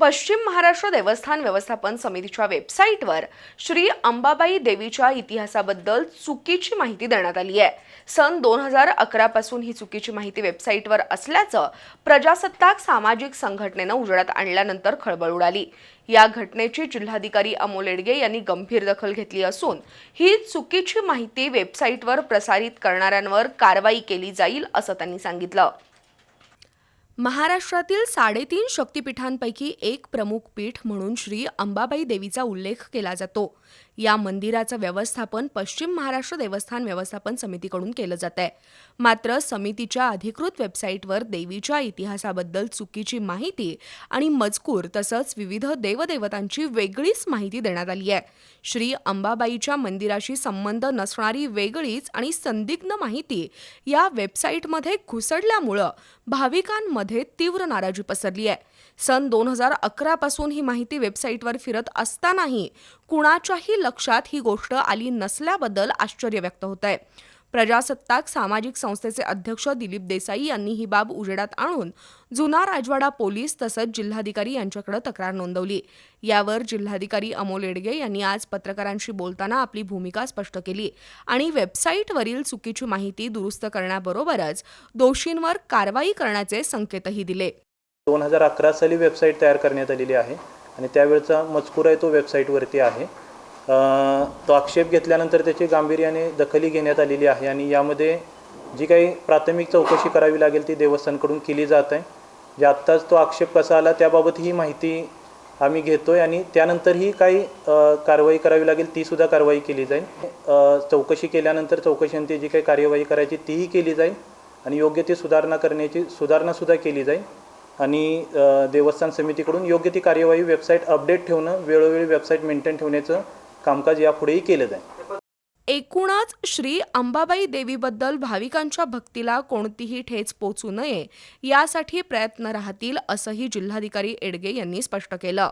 पश्चिम महाराष्ट्र देवस्थान व्यवस्थापन समितीच्या वेबसाईटवर श्री अंबाबाई देवीच्या इतिहासाबद्दल चुकीची माहिती देण्यात आली आहे. सन दोन हजार अकरा पासून ही चुकीची माहिती वेबसाईटवर असल्याचं प्रजासत्ताक सामाजिक संघटनेनं उजेडात आणल्यानंतर खळबळ उडाली. या घटनेची जिल्हाधिकारी अमोल एडगे यांनी गंभीर दखल घेतली असून ही चुकीची माहिती वेबसाईटवर प्रसारित करणाऱ्यांवर कारवाई केली जाईल असं त्यांनी सांगितलं. महाराष्ट्रातील साडेतीन शक्तिपीठांपैकी एक प्रमुख पीठ म्हणून श्री अंबाबाई देवीचा उल्लेख केला जातो. या मंदिराचं व्यवस्थापन पश्चिम महाराष्ट्र देवस्थान व्यवस्थापन समितीकडून केलं जात आहे मात्र समितीच्या अधिकृत वेबसाईटवर देवीच्या इतिहासाबद्दल चुकीची माहिती आणि मजकूर तसंच विविध देवदेवतांची वेगळीच माहिती देण्यात आली आहे. श्री अंबाबाईच्या मंदिराशी संबंध नसणारी वेगळीच आणि संदिग्ध माहिती या वेबसाईटमध्ये घुसडल्यामुळं भाविकांमध्ये तीव्र नाराजी पसरली आहे. सन दोन हजार अकरा पासून ही माहिती वेबसाईटवर फिरत असतानाही कुणाच्याही लक्षात ही गोष्ट आली नसल्याबद्दल आश्चर्य व्यक्त होत आहे प्रजासत्ताक सामाजिक संस्थेचे अध्यक्ष दिलीप देसाई यांनी ही बाब उजेडात आणून जुना राजवाडा पोलीस तसंच जिल्हाधिकारी यांच्याकडे तक्रार नोंदवली. यावर जिल्हाधिकारी अमोल एडगे यांनी आज पत्रकारांशी बोलताना आपली भूमिका स्पष्ट केली आणि वेबसाईटवरील चुकीची माहिती दुरुस्त करण्याबरोबरच दोषींवर कारवाई करण्याचे संकेतही दिले. दोन हजार अकरा साली वेबसाईट तयार करण्यात आलेली आहे आणि त्यावेळचा मजकूर आहे तो वेबसाईटवरती आहे. तो आक्षेप घेतल्यानंतर त्याची गांभीर्याने दखली घेण्यात आलेली आहे आणि यामध्ये जी काही प्राथमिक चौकशी करावी लागेल ती देवस्थानकडून केली जात आहे. जे आत्ताच तो आक्षेप कसा आला त्याबाबत ही माहिती आम्ही घेतो आहे आणि त्यानंतरही काही कारवाई करावी लागेल तीसुद्धा कारवाई केली जाईल. चौकशी केल्यानंतर चौकशीनंतर जी काही कार्यवाही करायची तीही केली जाईल आणि योग्य ती सुधारणा करण्याची सुधारणासुद्धा केली जाईल. आणि देवस्थान समितीकडून योग्य ती कार्यवाही वेबसाईट अपडेट ठेवणं वेळोवेळी वेबसाईट मेंटेन ठेवण्याचं कामकाज यापुढेही केलं जाईल एकूणच श्री अंबाबाई देवीबद्दल भाविकांच्या भक्तीला कोणतीही ठेच पोचू नये यासाठी प्रयत्न राहतील असंही जिल्हाधिकारी एडगे यांनी स्पष्ट केलं.